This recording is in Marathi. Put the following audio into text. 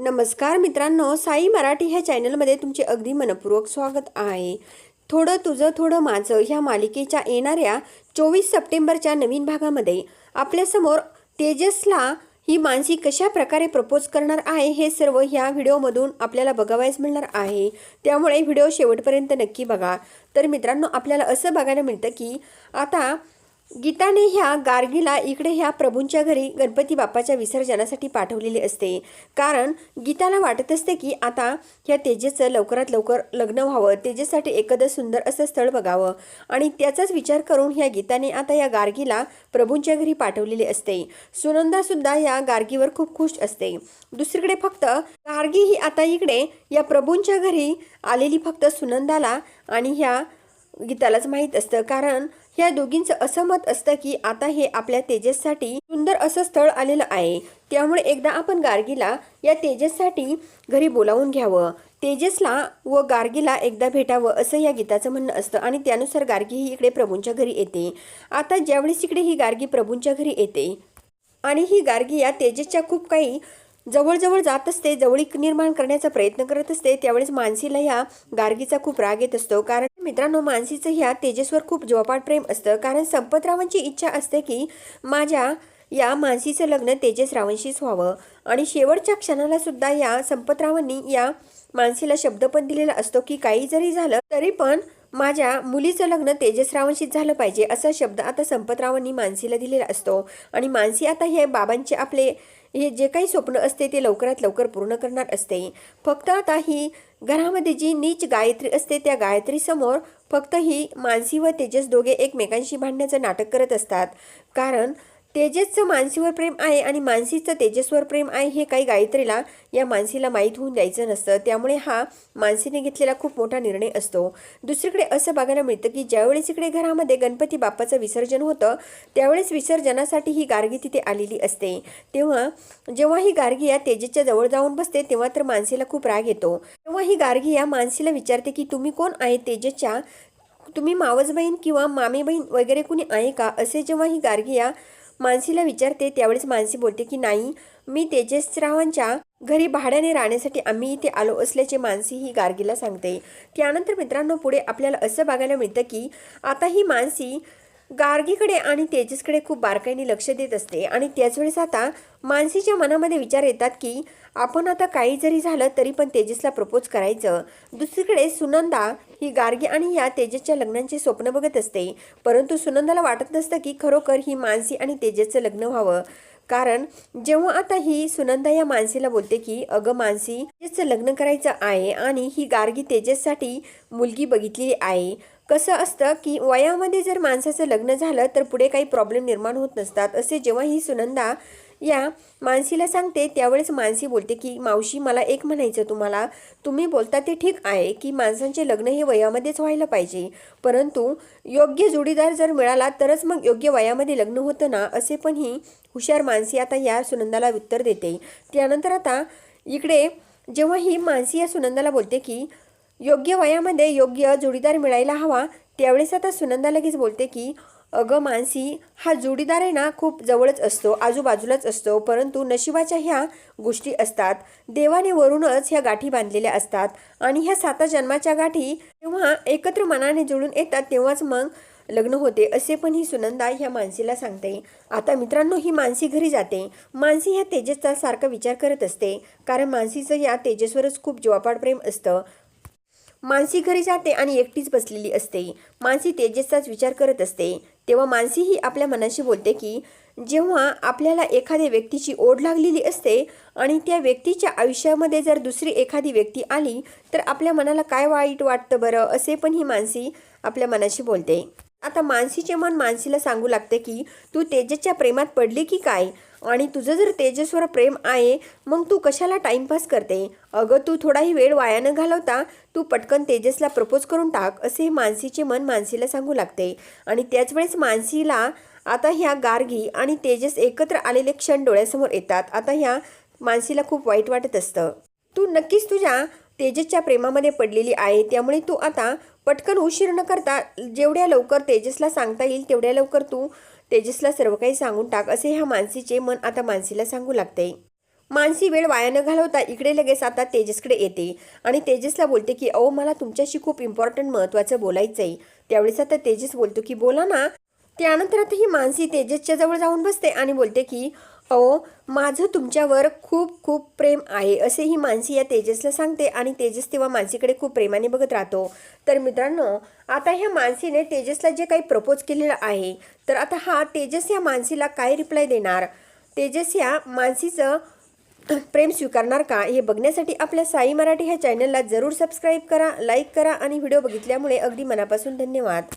नमस्कार मित्रांनो साई मराठी ह्या चॅनलमध्ये तुमचे अगदी मनपूर्वक स्वागत आहे. थोडं तुझं थोडं माझं ह्या मालिकेच्या येणाऱ्या चोवीस सप्टेंबरच्या नवीन भागामध्ये आपल्यासमोर तेजसला ही मानसी कशा प्रकारे प्रपोज करणार आहे हे सर्व ह्या व्हिडिओमधून आपल्याला बघावयास मिळणार आहे. त्यामुळे व्हिडिओ शेवटपर्यंत नक्की बघा. तर मित्रांनो आपल्याला असं बघायला मिळतं की आता गीताने ह्या गार्गीला इकडे ह्या प्रभूंच्या घरी गणपती बाप्पाच्या विसर्जनासाठी पाठवलेले असते. कारण गीताला वाटत असते की आता ह्या तेजेचं लवकरात लवकर लग्न व्हावं तेजेसाठी एखादं सुंदर असं स्थळ बघावं. आणि त्याचाच विचार करून ह्या गीताने आता या गार्गीला प्रभूंच्या घरी पाठवलेले असते. सुनंदासुद्धा या गार्गीवर खूप खुश असते. दुसरीकडे फक्त गार्गी ही आता इकडे या प्रभूंच्या घरी आलेली फक्त सुनंदाला आणि ह्या गीतालाच माहीत असतं. कारण ह्या दोघींचं असं मत असतं की आता हे आपल्या तेजससाठी सुंदर असं स्थळ आलेलं आहे. त्यामुळे एकदा आपण गार्गीला या तेजससाठी घरी बोलावून घ्यावं. तेजसला व गार्गीला एकदा भेटावं असं या गीताचं म्हणणं असतं आणि त्यानुसार गार्गी ही इकडे प्रभूंच्या घरी येते. आता ज्यावेळेस इकडे ही गार्गी प्रभूंच्या घरी येते आणि ही गार्गी या तेजसच्या खूप काही जवळजवळ जात असते जवळीक निर्माण करण्याचा प्रयत्न करत असते त्यावेळेस मानसीला ह्या गार्गीचा खूप राग येत असतो. कारण मित्रांनो मानसीचं ह्या तेजसवर खूप जोपाट प्रेम असतं. कारण संपतरावांची इच्छा असते की माझ्या या मानसीचं लग्न तेजस रावांशीच व्हावं. आणि शेवटच्या क्षणाला सुद्धा या संपतरावांनी या मानसीला शब्द पण दिलेला असतो की काही जरी झालं तरी पण माझ्या मुलीचं लग्न तेजसरावांशीच झालं पाहिजे असा शब्द आता संपतरावांनी मानसीला दिलेला असतो. आणि मानसी आता हे बाबांचे आपले हे जे काही स्वप्न असते ते लवकरात लवकर पूर्ण करणार असते. फक्त आता ही घरामध्ये जी नीच गायत्री असते त्या गायत्रीसमोर फक्त ही मानसी व तेजस दोघे एकमेकांशी भांडण्याचं नाटक करत असतात. कारण तेजसचं मानसीवर प्रेम आहे आणि मानसीचं तेजसवर प्रेम आहे हे काही गायत्रीला या मानसीला माहीत होऊन द्यायचं नसतं. त्यामुळे हा मानसीने घेतलेला खूप मोठा निर्णय असतो. दुसरीकडे असं बघायला मिळतं की ज्यावेळेस इकडे घरामध्ये गणपती बाप्पाचं विसर्जन होतं त्यावेळेस विसर्जनासाठी ही गार्गी तिथे आलेली असते. तेव्हा जेव्हा ही गार्गी या तेजसच्या जवळ जाऊन बसते तेव्हा तर मानसीला खूप राग येतो. तेव्हा ही गार्गी या मानसीला विचारते की तुम्ही कोण आहे तेजसच्या? तुम्ही मावस बहीण किंवा मामी बहीण वगैरे कुणी आहे का? असे जेव्हा ही गार्गी या मानसीला विचारते त्यावेळेस मानसी बोलते की नाही मी तेजसरावांच्या घरी भाड्याने राहण्यासाठी आम्ही इथे आलो असल्याचे मानसी ही गार्गीला सांगते. त्यानंतर मित्रांनो पुढे आपल्याला असं बघायला मिळतं की आता ही मानसी गार्गीकडे आणि तेजसकडे खूप बारकाईने लक्ष देत असते आणि त्याच वेळेस आता मानसीच्या मनामध्ये विचार येतात की आपण आता काही जरी झालं तरी पण तेजसला प्रपोज करायचं. दुसरीकडे सुनंदा ही गार्गी आणि या तेजसच्या लग्नांचे स्वप्न बघत असते. परंतु सुनंदाला वाटत नसतं की खरोखर ही मानसी आणि तेजसचं लग्न व्हावं. कारण जेव्हा आता ही सुनंदा या मानसीला बोलते की अगं मानसी तेजसचं लग्न करायचं आहे आणि ही गार्गी तेजससाठी मुलगी बघितलेली आहे. कसं असतं की वयामध्ये जर माणसाचं लग्न झालं तर पुढे काही प्रॉब्लेम निर्माण होत नसतात. असे जेव्हा ही सुनंदा या मानसीला सांगते त्यावेळेस मानसी बोलते की मावशी मला एक म्हणायचं तुम्हाला. तुम्ही बोलता ते ठीक आहे की माणसांचे लग्न हे वयामध्येच व्हायला पाहिजे. परंतु योग्य जोडीदार जर मिळाला तरच मग योग्य वयामध्ये लग्न होतं ना? असे पण ही हुशार मानसी आता या सुनंदाला उत्तर देते. त्यानंतर आता इकडे जेव्हा ही मानसी या सुनंदाला बोलते की योग्य वयामध्ये योग्य जोडीदार मिळायला हवा त्यावेळेस आता सुनंदा लगेच बोलते की अगं मानसी हा जोडीदार आहे ना खूप जवळच असतो आजूबाजूलाच असतो परंतु नशिबाच्या ह्या गोष्टी असतात. देवाने वरूनच ह्या गाठी बांधलेल्या असतात आणि ह्या साता जन्माच्या गाठी तेव्हा एकत्र मनाने जुळून येतात तेव्हाच मग लग्न होते असे पण ही सुनंदा ह्या मानसीला सांगते. आता मित्रांनो ही मानसी घरी जाते. मानसी ह्या तेजसचा सारखा विचार करत असते कारण मानसीचं या तेजसवरच खूप जोपाड प्रेम असतं. मानसी घरी जाते आणि एकटीच बसलेली असते. मानसी तेजसचाच विचार करत असते. तेव्हा मानसी ही आपल्या मनाशी बोलते की जेव्हा आपल्याला एखाद्या व्यक्तीची ओढ लागलेली असते आणि त्या व्यक्तीच्या आयुष्यामध्ये जर दुसरी एखादी व्यक्ती आली तर आपल्या मनाला काय वाईट वाटतं बरं? असे पण ही मानसी आपल्या मनाशी बोलते. आता मानसीचे मन मानसीला सांगू लागते की तू तेजसच्या प्रेमात पडली की काय? आणि तुझं जर तेजसवर प्रेम आहे मग तू कशाला टाइमपास करते? अगं तू थोडाही वेळ वाया न घालवता तू पटकन तेजसला प्रपोज करून टाक असे मानसीचे मन मानसीला सांगू लागते. आणि त्याच वेळेस मानसीला आता ह्या गार्गी आणि तेजस एकत्र आलेले क्षण डोळ्यासमोर येतात. आता ह्या मानसीला खूप वाईट वाटत असतं. तू नक्कीच तुझ्या तेजसच्या प्रेमामध्ये पडलेली आहे त्यामुळे तू आता पटकन उशीर न करता जेवढ्या लवकर तेजसला सांगता येईल तेवढ्या लवकर तू तेजसला सर्व काही सांगून टाक असे ह्या मानसीचे मन आता मानसीला सांगू लागते मानसी वेळ वाया न घालवता इकडे लगेच आता तेजसकडे येते आणि तेजसला बोलते की अहो मला तुमच्याशी खूप इम्पॉर्टंट महत्त्वाचं बोलायचं आहे त्यावेळेस आता तेजस बोलतो की बोला ना. त्यानंतर आता ही मानसी तेजसच्या जवळ जाऊन बसते आणि बोलते की अहो माझं तुमच्यावर खूप खूप प्रेम आहे असे ही मानसी या तेजसला सांगते आणि तेजस तेव्हा मानसीकडे खूप प्रेमाने बघत राहतो. तर मित्रांनो आता ह्या मानसीने तेजसला जे काही प्रपोज केलेलं आहे तर आता हा तेजस या मानसीला काय रिप्लाय देणार? तेजस या मानसीचं प्रेम स्वीकारणार का? हे बघण्यासाठी आपल्या साई मराठी ह्या चॅनलला जरूर सबस्क्राईब करा लाईक करा आणि व्हिडिओ बघितल्यामुळे अगदी मनापासून धन्यवाद.